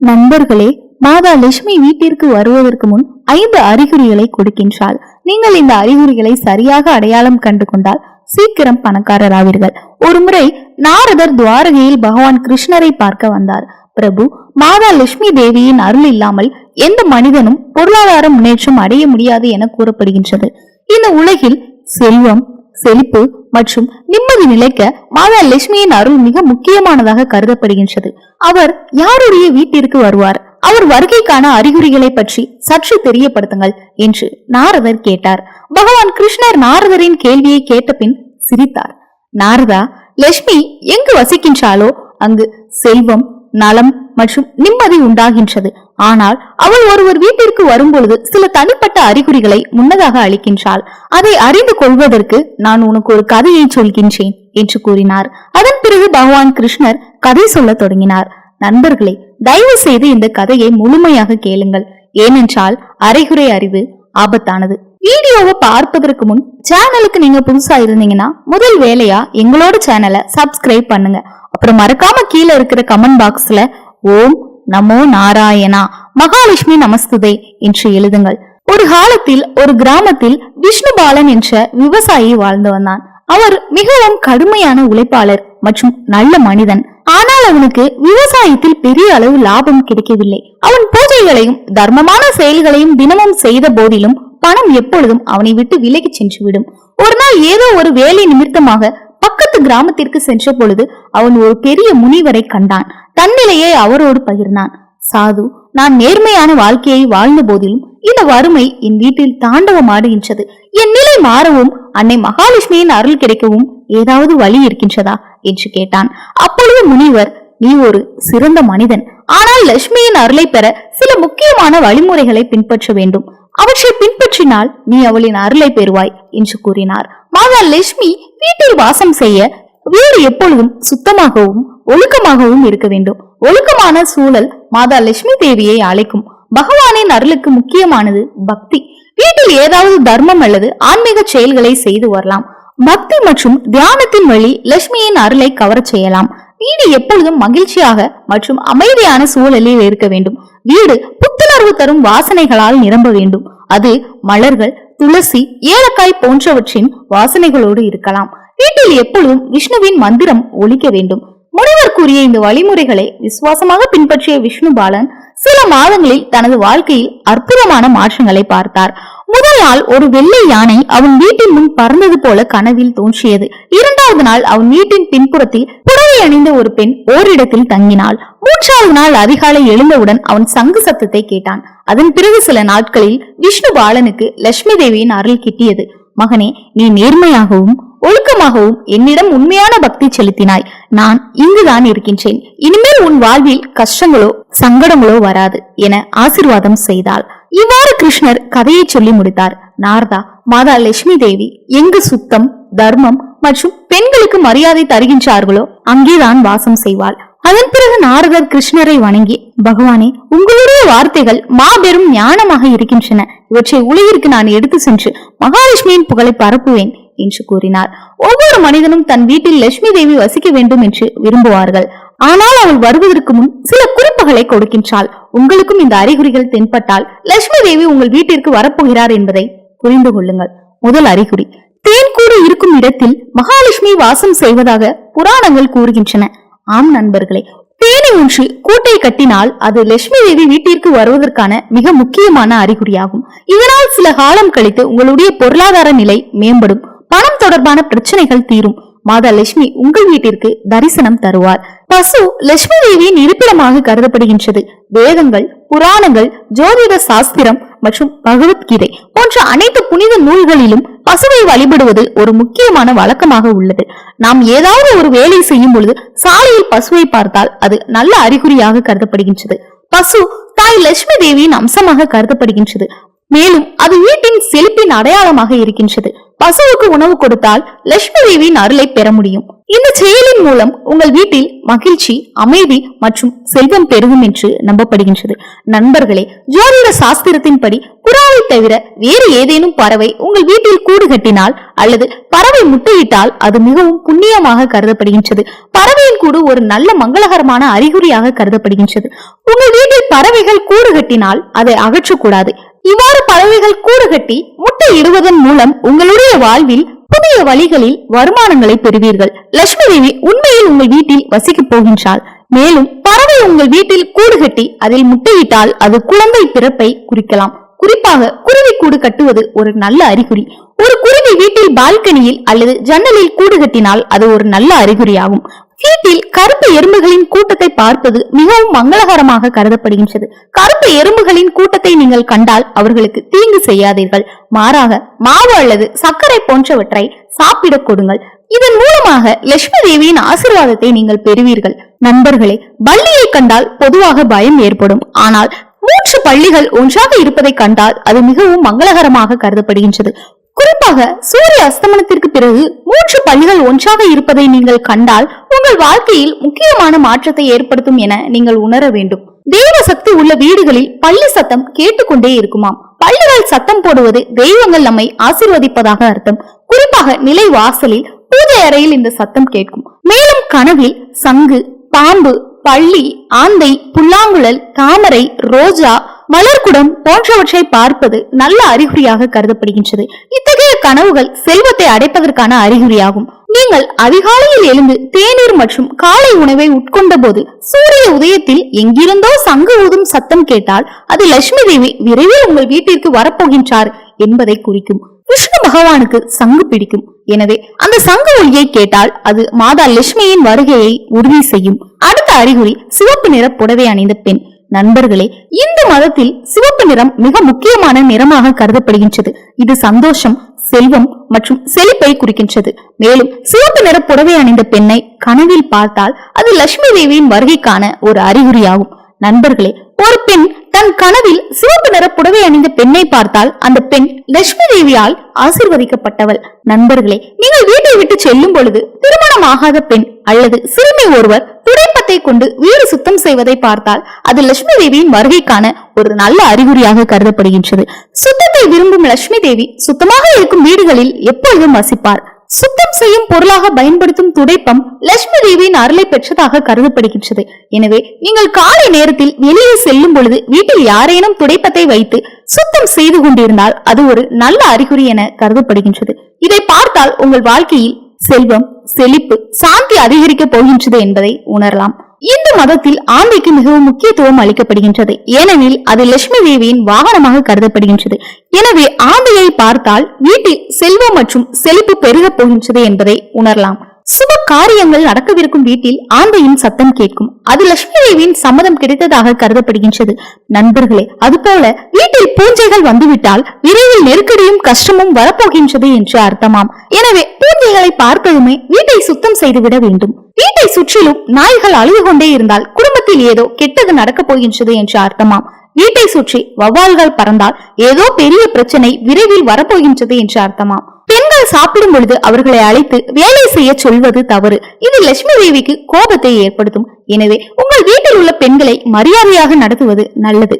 நண்பர்களே மாதா லட்சுமி வீட்டிற்கு வருவதற்கு முன் ஐந்து அறிகுறிகளை கொடுக்கின்றாள். நீங்கள் இந்த அறிகுறிகளை சரியாக அடையாளம் கண்டு கொண்டால் சீக்கிரம் பணக்காரராவீர்கள். ஒருமுறை நாரதர் துவாரகையில் பகவான் கிருஷ்ணரை பார்க்க வந்தார். பிரபு மாதா லட்சுமி தேவியின் அருள் இல்லாமல் எந்த மனிதனும் பொருளாதார முன்னேற்றம் அடைய முடியாது என கூறப்படுகின்றது. இந்த உலகில் செல்வம் செழிப்பு மற்றும் நிம்மதி நிலைக்க மாதா லட்சுமியின் அருள் மிக முக்கியமானதாக கருதப்படுகின்றது. அவர் யாருடைய வீட்டிற்கு வருவார்? அவர் வருகைக்கான அறிகுறிகளை பற்றி சற்று தெரியப்படுத்துங்கள் என்று நாரதர் கேட்டார். பகவான் கிருஷ்ணர் நாரதரின் கேள்வியை கேட்ட பின் சிரித்தார். நாரதா லட்சுமி எங்கு வசிக்கின்றாலோ அங்கு செல்வம் நலம் மற்றும் நிம்மதி உண்டாகின்றது. ஆனால் அவள் ஒருவர் வீட்டிற்கு வரும்பொழுது சில தனிப்பட்ட அறிகுறிகளை முன்னதாக அளிக்கின்றாள். அதை அறிந்து கொள்வதற்கு நான் உனக்கு ஒரு கதையை சொல்கின்றேன் என்று கூறினார். அதன் பிறகு பகவான் கிருஷ்ணர் கதை சொல்ல தொடங்கினார். நண்பர்களே தயவு செய்து இந்த கதையை முழுமையாக கேளுங்கள். ஏனென்றால் அரைகுறை அறிவு ஆபத்தானது. வீடியோவை பார்ப்பதற்கு முன் சேனலுக்கு நீங்க புதுசா இருந்தீங்கன்னா முதல் வேலையா எங்களோட சேனலை சப்ஸ்கிரைப் பண்ணுங்க. அப்புறம் மறக்காம கீழே இருக்கிற கமெண்ட் பாக்ஸ்ல ஓம் நமோ நாராயணா. மகாலட்சுமி நமஸ்துதே என்று எழுதுங்கள். ஒரு காலத்தில் ஒரு கிராமத்தில் விஷ்ணுபாலன் என்ற விவசாயி வாழ்ந்து வந்தான். அவர் மிகவும் கடுமையான உழைப்பாளர் மற்றும் நல்ல மனிதன். ஆனால் அவனுக்கு விவசாயத்தில் பெரிய அளவு லாபம் கிடைக்கவில்லை. அவன் பூஜைகளையும் தர்மமான செயல்களையும் தினமும் செய்த போதிலும் பணம் எப்பொழுதும் அவனை விட்டு விலகி சென்று விடும். ஒரு நாள் ஏதோ ஒரு வேலை நிமித்தமாக பக்கத்து கிராமத்திற்கு சென்ற பொழுது அவன் ஒரு பெரிய முனிவரை கண்டான். தன்னிலையை அவரோடு பகிர்ந்தான். சாது நான் நேர்மையான வாழ்க்கையை வாழ்ந்த போதிலும் இந்த வறுமை என் வீட்டில் தாண்டவமாடுகின்றது என் நிலை மாறவும் அன்னை மகாலட்சுமியின் அருள் கிடைக்கவும் ஏதாவது வழி இருக்கின்றதா? என்று கேட்டான். அப்பொழுது முனிவர் நீ ஒரு சிறந்த மனிதன். ஆனால் லட்சுமியின் அருளை பெற சில முக்கியமான வழிமுறைகளை பின்பற்ற வேண்டும். அவற்றை பின்பற்றினால் நீ அவளின் அருளை பெறுவாய் என்று கூறினார். மாதா லட்சுமி வீட்டில் வாசம் செய்ய வீடு எப்பொழுதும் சுத்தமாகவும் ஒழுக்கமாகவும் இருக்க வேண்டும். ஒழுக்கமான சூழல் மாதா லட்சுமி தேவியை அழைக்கும். பகவானின் அருளுக்கு முக்கியமானது பக்தி. வீட்டில் ஏதாவது தர்மம் அல்லது ஆன்மீக செயல்களை செய்து வரலாம். பக்தி மற்றும் தியானத்தின் வழி லட்சுமியின் அருளை கவரச் செய்யலாம். வீடு எப்பொழுதும் மகிழ்ச்சியாக மற்றும் அமைதியான சூழலில் இருக்க வேண்டும். வீடு புத்துணர்வு தரும் வாசனைகளால் நிரம்ப வேண்டும். அது மலர்கள் துளசி ஏலக்காய் போன்றவற்றின் வாசனைகளோடு இருக்கலாம். வீட்டில் எப்பொழுதும் விஷ்ணுவின் மந்திரம் ஒழிக்க வேண்டும். முனிவர் கூறிய இந்த வழிமுறைகளை விசுவாசமாக பின்பற்றிய விஷ்ணு பாலன் சில மாதங்களில் தனது வாழ்க்கையில் அற்புதமான மாற்றங்களை பார்த்தார். முதல் நாள் ஒரு வெள்ளை யானை அவன் வீட்டின் முன் பறந்தது போல கனவில் தோன்றியது. இரண்டாவது நாள் அவன் வீட்டின் பின்புறத்தில் புடவை அணிந்த ஒரு பெண் ஓரிடத்தில் தங்கினாள். மூன்றாவது நாள் அதிகாலை எழுந்தவுடன் அவன் சங்கு சத்தத்தை கேட்டான். அதன் பிறகு சில நாட்களில் விஷ்ணு பாலனுக்கு லட்சுமி தேவியின் அருள் கிட்டியது. மகனே நீ நேர்மையாகவும் ஒழுக்கமாகவும் என்னிடம் உண்மையான பக்தி செலுத்தினாய். நான் இங்குதான் இருக்கின்றேன். இனிமேல் உன் வாழ்வில் கஷ்டங்களோ சங்கடங்களோ வராது என ஆசிர்வாதம் செய்தாள். இவ்வாறு கிருஷ்ணர் கதையை சொல்லி முடித்தார். நாரதா மாதா லட்சுமி தேவி எங்கு சுத்தம் தர்மம் மற்றும் பெண்களுக்கு மரியாதை தருகின்றார்களோ அங்கேதான் வாசம் செய்வாள். அதன் பிறகு நாரதர் கிருஷ்ணரை வணங்கி பகவானே உங்களுடைய வார்த்தைகள் மாபெரும் ஞானமாக இருக்கின்றன. இவற்றை உலகிற்கு நான் எடுத்து சென்று மகாலட்சுமியின் புகழை பரப்புவேன். என்று கூறினார். ஒவ்வொரு மனிதனும் தன் வீட்டில் லட்சுமி தேவி வசிக்க வேண்டும் என்று விரும்புவார்கள். ஆனால் அவள் வருவதற்கு முன் சில குறிப்புகளை கொடுக்கின்றாள். உங்களுக்கும் இந்த அறிகுறிகள் தென்பட்டால் லட்சுமி தேவி உங்கள் வீட்டிற்கு வரப்போகிறார் என்பதை புரிந்து கொள்ளுங்கள். முதல் அறிகுறி தேன்கூடு இருக்கும் இடத்தில் மகாலட்சுமி வாசம் செய்வதாக புராணங்கள் கூறுகின்றன. ஆம் நண்பர்களே தேனி ஒன்று கூட்டை கட்டினால் அது லட்சுமி தேவி வீட்டிற்கு வருவதற்கான மிக முக்கியமான அறிகுறியாகும். இதனால் சில காலம் கழித்து உங்களுடைய பொருளாதார நிலை மேம்படும். பணம் தொடர்பான பிரச்சனைகள் தீரும். மாதா லட்சுமி உங்கள் வீட்டிற்கு தரிசனம் தருவார். பசு லட்சுமி தேவியின் இருப்பிடமாக கருதப்படுகின்றது. வேதங்கள் புராணங்கள் ஜோதிட சாஸ்திரம் மற்றும் பகவத்கீதை போன்ற அனைத்து புனித நூல்களிலும் பசுவை வழிபடுவது ஒரு முக்கியமான வழக்கமாக உள்ளது. நாம் ஏதாவது ஒரு வேலை செய்யும் பொழுது சாலையில் பசுவை பார்த்தால் அது நல்ல அறிகுறியாக கருதப்படுகின்றது. பசு தாய் லட்சுமி தேவியின் அம்சமாக கருதப்படுகின்றது. மேலும் அது வீட்டின் செழிப்பின் அடையாளமாக இருக்கின்றது. பசுவுக்கு உணவு கொடுத்தால் லட்சுமி தேவியின் அருளை பெற முடியும். இந்த செயலின் மூலம் உங்கள் வீட்டில் மகிழ்ச்சி அமைதி மற்றும் செல்வம் பெருகும் என்று நம்பப்படுகின்றது. நண்பர்களே ஜோதிட சாஸ்திரத்தின்படி புறாவை தவிர வேறு ஏதேனும் பறவை உங்கள் வீட்டில் கூடு கட்டினால் அல்லது பறவை முட்டையிட்டால் அது மிகவும் புண்ணியமாக கருதப்படுகின்றது. பறவையின் கூடு ஒரு நல்ல மங்களகரமான அறிகுறியாக கருதப்படுகின்றது. உங்கள் வீட்டில் பறவைகள் கூடு கட்டினால் அதை அகற்றக்கூடாது. இவ்வாறு பறவைகள் கூடு கட்டி முட்டை இடுவதன் மூலம் உங்களுடைய புதிய வாழ்வில் புதிய வழிகளில் வருமானங்களை பெறுவீர்கள். லட்சுமி தேவி உண்மையில் உங்கள் வீட்டில் வசிக்கப் போகின்றாள். மேலும் பறவை உங்கள் வீட்டில் கூடு கட்டி அதில் முட்டையிட்டால் அது குழந்தை பிறப்பை குறிக்கலாம். குறிப்பாக குருவி கூடு கட்டுவது ஒரு நல்ல அறிகுறி. ஒரு குருவி வீட்டில் பால்கனியில் அல்லது ஜன்னலில் கூடு கட்டினால் அது ஒரு நல்ல அறிகுறியாகும். வீட்டில் கருப்பு எறும்புகளின் கூட்டத்தை பார்ப்பது மிகவும் மங்களகரமாக கருதப்படுகின்றது. கருப்பு எறும்புகளின் கூட்டத்தை நீங்கள் கண்டால் அவர்களுக்கு தீங்கு செய்யாதீர்கள். மாறாக மாவு அல்லது சர்க்கரை போன்றவற்றை சாப்பிடக் கொடுங்கள். இதன் மூலமாக லட்சுமி தேவியின் ஆசிர்வாதத்தை நீங்கள் பெறுவீர்கள். நண்பர்களே பள்ளியை கண்டால் பொதுவாக பயம் ஏற்படும். ஆனால் மூன்று பள்ளிகள் ஒன்றாக இருப்பதை கண்டால் அது மிகவும் மங்களகரமாக கருதப்படுகின்றது. குறிப்பாக சூரிய அஸ்தமனத்திற்கு பிறகு மூன்று பள்ளிகள் ஒன்றாக இருப்பதை நீங்கள் கண்டால் உங்கள் வாழ்க்கையில் முக்கியமான மாற்றத்தை ஏற்படுத்தும் என நீங்கள் உணர வேண்டும். தெய்வ சக்தி உள்ள வீடுகளில் பள்ளி சத்தம் கேட்டுக்கொண்டே இருக்குமாம். பள்ளிகள் சத்தம் போடுவது தெய்வங்கள் நம்மை ஆசீர்வதிப்பதாக அர்த்தம். குறிப்பாக நிலை வாசலில் பூஜை அறையில் இந்த சத்தம் கேட்கும். மேலும் கனவில் சங்கு பாம்பு பள்ளி ஆந்தை புல்லாங்குழல் தாமரை ரோஜா மலர்குடம் போன்றவற்றை பார்ப்பது நல்ல அறிகுறியாக கருதப்படுகின்றது. இத்தகைய கனவுகள் செல்வத்தை அடைப்பதற்கான அறிகுறியாகும். நீங்கள் அதிகாலையில் எழுந்து தேநீர் மற்றும் காலை உணவை உட்கொண்ட போது சூரிய உதயத்தில் எங்கிருந்தோ சங்கு ஊதும் சத்தம் கேட்டால் அது லட்சுமி தேவி விரைவில் உங்கள் வீட்டிற்கு வரப்போகின்றார் என்பதை குறிக்கும். விஷ்ணு பகவானுக்கு சங்கு பிடிக்கும். எனவே அந்த சங்கு ஒளியை கேட்டால் அது மாதா லட்சுமியின் வருகையை உறுதி செய்யும். அடுத்த அறிகுறி சிவப்பு நிற புடவை அணிந்த பெண். நண்பர்களே இந்து மதத்தில் சிவப்பு நிறம் மிக முக்கியமான நிறமாக கருதப்படுகின்றது. இது சந்தோஷம் செல்வம் மற்றும் செழிப்பை குறிக்கின்றது. மேலும் சிவப்பு நிற புடவை அணிந்த பெண்ணை கனவில் பார்த்தால் அது லட்சுமி தேவியின் வருகைக்கான ஒரு அறிகுறியாகும். நண்பர்களே ஒரு பெண் தன் கனவில் சிவப்பு நிற புடவை அணிந்த பெண்ணை பார்த்தால் அந்த பெண் லட்சுமி தேவியால் ஆசிர்வதிக்கப்பட்டவள். நண்பர்களே நீங்கள் வீட்டை விட்டு செல்லும் பொழுது திருமணம் ஆகாத பெண் அல்லது சிறுமி ஒருவர் துடைப்பத்தை கொண்டு வீடு சுத்தம் செய்வதை பார்த்தால் அது லட்சுமி தேவியின் வருகைக்கான ஒரு நல்ல அறிகுறியாக கருதப்படுகின்றது. சுத்தத்தை விரும்பும் லட்சுமி தேவி சுத்தமாக இருக்கும் வீடுகளில் எப்பொழுதும் வசிப்பார். சுத்தம் செய்யும் பொருளாக பயன்படுத்தும் துடைப்பம் லட்சுமி தேவியின் அருளை பெற்றதாக கருதப்படுகின்றது. எனவே நீங்கள் காலை நேரத்தில் வெளியே செல்லும் பொழுது வீட்டில் யாரேனும் துடைப்பத்தை வைத்து சுத்தம் செய்து கொண்டிருந்தால் அது ஒரு நல்ல அறிகுறி என கருதப்படுகின்றது. இதை பார்த்தால் உங்கள் வாழ்க்கையில் செல்வம் செழிப்பு சாந்தி அதிகரிக்க போகின்றது என்பதை உணரலாம். இந்து மதத்தில் ஆந்தைக்கு மிகவும் முக்கியத்துவம் அளிக்கப்படுகின்றது. ஏனெனில் அது லட்சுமி தேவியின் வாகனமாக கருதப்படுகின்றது. எனவே ஆந்தையை பார்த்தால் வீட்டில் செல்வம் மற்றும் செழிப்பு பெருகப் போகின்றது என்பதை உணரலாம். சுப காரியங்கள் நடக்கவிருக்கும் வீட்டில் ஆந்தையின் சத்தம் கேட்கும். அது லட்சுமி தேவியின் சம்மதம் கிடைத்ததாக கருதப்படுகின்றது. நண்பர்களே அதுபோல வீட்டில் பூஞ்சைகள் வந்துவிட்டால் விரைவில் நெருக்கடியும் கஷ்டமும் வரப்போகின்றது என்று அர்த்தமாம். எனவே பூஞ்சைகளை பார்த்ததுமே வீட்டை சுத்தம் செய்துவிட வேண்டும். வீட்டை சுற்றிலும் நாய்கள் அழுது கொண்டே இருந்தால் குடும்பத்தில் ஏதோ கெட்டது நடக்கப் போகின்றது என்று அர்த்தமாம். வீட்டை சுற்றி வவ்வால்கள் பறந்தால் ஏதோ பெரிய பிரச்சனை விரைவில் வரப்போகின்றது என்று அர்த்தமாம். பெண்கள் சாப்பிடும் பொழுது அவர்களை அழைத்து வேலை செய்ய சொல்வது தவறு. இது லட்சுமி தேவிக்கு கோபத்தை ஏற்படுத்தும். எனவே உங்கள் வீட்டில் உள்ள பெண்களை மரியாதையாக நடத்துவது நல்லது.